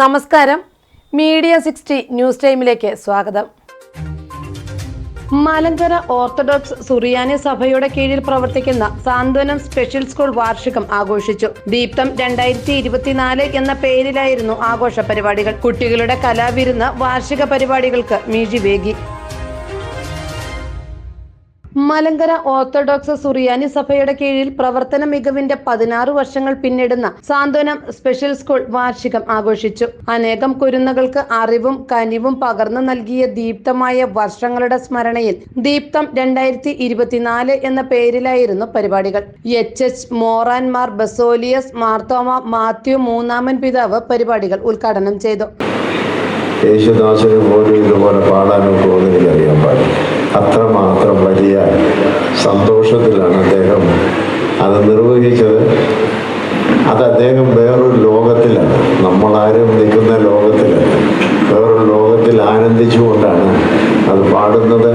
നമസ്കാരം. Media sixty news ടൈമിലേക്ക് സ്വാഗതം. മലങ്കര ഓർത്തഡോക്സ് സുറിയാനി സഭയുടെ കീഴിൽ പ്രവർത്തിക്കുന്ന സാന്ത്വനം സ്പെഷ്യൽ സ്കൂൾ വാർഷികം ആഘോഷിച്ചു. ദീപ്തം രണ്ടായിരത്തി ഇരുപത്തിനാല് എന്ന പേരിലായിരുന്നു ആഘോഷ പരിപാടികൾ. കുട്ടികളുടെ കലാവിരുന്ന് വാർഷിക പരിപാടികൾക്ക് മിഴിവേകി മലങ്കര ഓർത്തഡോക്സ് സുറിയാനി സഭയുടെ കീഴിൽ പ്രവർത്തന മികവിന്റെ പതിനാറ് വർഷങ്ങൾ പിന്നിടുന്ന സാന്ത്വനം സ്പെഷ്യൽ സ്കൂൾ വാർഷികം ആഘോഷിച്ചു. അനേകം കുരുന്നുകൾക്ക് അറിവും കനിവും പകർന്നു നൽകിയ ദീപ്തമായ വർഷങ്ങളുടെ സ്മരണയിൽ ദീപ്തം രണ്ടായിരത്തി ഇരുപത്തിനാല് എന്ന പേരിലായിരുന്നു പരിപാടികൾ. എച്ച്. എച്ച്. മോറാൻമാർ ബസോലിയസ് മാർത്തോമ മാത്യു മൂന്നാമൻ പിതാവ് പരിപാടികൾ ഉദ്ഘാടനം ചെയ്തു. പോലും ഇതുപോലെ പാടാനൊക്കെ ഒന്നും എനിക്കറിയാൻ പാടില്ല അത്രമാത്രം വലിയ സന്തോഷത്തിലാണ് അദ്ദേഹം. അത് നിർവഹിച്ചത് അത് അദ്ദേഹം വേറൊരു ലോകത്തിലാണ്. നമ്മളാരും നിൽക്കുന്ന ലോകത്തിലല്ല. വേറൊരു ലോകത്തിൽ ആനന്ദിച്ചുകൊണ്ടാണ് അത് പാടുന്നത്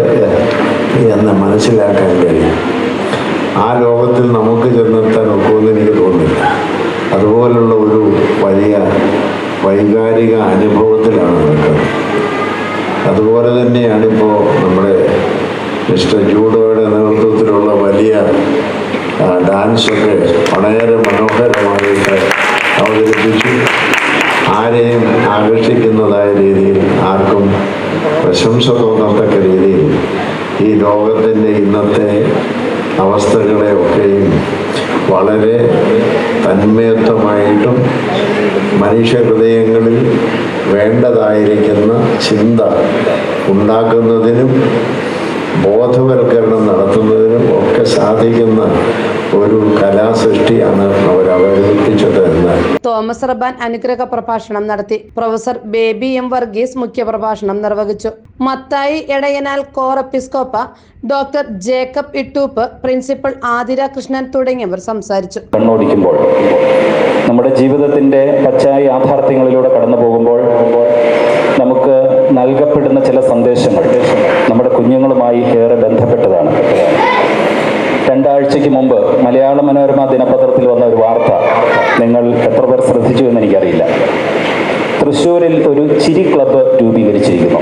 എന്ന് മനസ്സിലാക്കാൻ കഴിയും. ആ ലോകത്തിൽ നമുക്ക് ചെന്നെത്താൻ ഒക്കുമെന്ന് എനിക്ക് തോന്നുന്നില്ല. അതുപോലുള്ള ഒരു വലിയ വൈകാരിക അനുഭവത്തിലാണ് നിൽക്കുന്നത് അതുപോലെ തന്നെയാണിപ്പോൾ നമ്മുടെ മിസ്റ്റർ ജൂഡോയുടെ വലിയ ഡാൻസൊക്കെ വളരെ മനോഹരമായിട്ട് അവതരിപ്പിച്ചു. ആരെയും ആകർഷിക്കുന്നതായ രീതിയിൽ ആർക്കും പ്രശംസ തോന്നത്തക്ക രീതിയിൽ ഈ ലോകത്തിന്റെ ഇന്നത്തെ അവസ്ഥകളെയൊക്കെയും വളരെ തന്മയത്വമായിട്ടും മനുഷ്യ ഹൃദയങ്ങളിൽ വേണ്ടതായിരിക്കുന്ന ചിന്ത ഉണ്ടാക്കുന്നതിനും ബോധവൽക്കരണം നടത്തുന്നതിനും ഒക്കെ സാധിക്കുന്ന ഒരു കലാസൃഷ്ടിയാണ് അവർ അവതരിപ്പിച്ചത് എന്ന്. തോമസ് റബാൻ അനുഗ്രഹ പ്രഭാഷണം നടത്തി. പ്രൊഫസർ ബേബി എം വർഗീസ് മുഖ്യപ്രഭാഷണം നിർവഹിച്ചു. മത്തായി എടയനാൽ കോർ എപ്പിസ്കോപ്പ ഡോക്ടർ ജേക്കബ് ഇട്ടൂപ്പ് പ്രിൻസിപ്പൽ ആതിര കൃഷ്ണൻ തുടങ്ങിയവർ സംസാരിച്ചു. കണ്ണോടിക്കുമ്പോൾ നമ്മുടെ ജീവിതത്തിന്റെ പച്ചായ യാഥാർത്ഥ്യങ്ങളിലൂടെ കടന്നു പോകുമ്പോൾ നമുക്ക് നൽകപ്പെടുന്ന ചില സന്ദേശങ്ങൾ നമ്മുടെ കുഞ്ഞുങ്ങളുമായി ഏറെ ബന്ധപ്പെട്ടതാണ്. രണ്ടാഴ്ചയ്ക്ക് മുമ്പ് മലയാള മനോരമ ദിനപത്രത്തിൽ വന്ന ഒരു വാർത്ത നിങ്ങൾ എത്ര പേർ ശ്രദ്ധിച്ചു എന്ന് എനിക്കറിയില്ല. തൃശ്ശൂരിൽ ഒരു ചിരി ക്ലബ്ബ് രൂപീകരിച്ചിരിക്കുന്നു.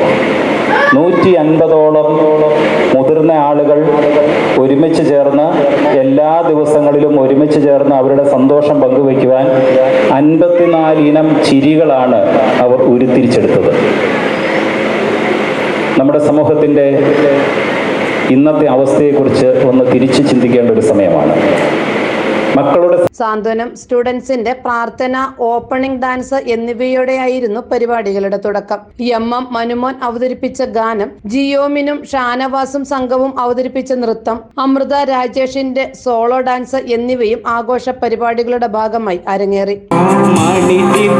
നൂറ്റി അൻപതോളം മുതിർന്ന ആളുകൾ ഒരുമിച്ച് ചേർന്ന് എല്ലാ ദിവസങ്ങളിലും ഒരുമിച്ച് ചേർന്ന് അവരുടെ സന്തോഷം പങ്കുവയ്ക്കുവാൻ അൻപത്തിനാല് ഇനം ചിരികളാണ് അവർ ഉരുത്തിരിച്ചെടുത്തത്. നമ്മുടെ സമൂഹത്തിന്റെ ഇന്നത്തെ അവസ്ഥയെക്കുറിച്ച് ഒന്ന് തിരിച്ചു ചിന്തിക്കേണ്ട ഒരു സമയമാണ്. മക്കളുടെ സാന്ത്വനം സ്റ്റുഡൻസിന്റെ പ്രാർത്ഥന ഓപ്പണിംഗ് ഡാൻസ് എന്നിവയോടെയായിരുന്നു പരിപാടികളുടെ തുടക്കം. എം എം മനുമോൻ അവതരിപ്പിച്ച ഗാനം ജിയോമിനും ഷാനവാസും സംഘവും അവതരിപ്പിച്ച നൃത്തം അമൃത രാജേഷിന്റെ സോളോ ഡാൻസ് എന്നിവയും ആഘോഷ പരിപാടികളുടെ ഭാഗമായി അരങ്ങേറി. മണിച്ചിത്രത്താഴിനുള്ളിൽ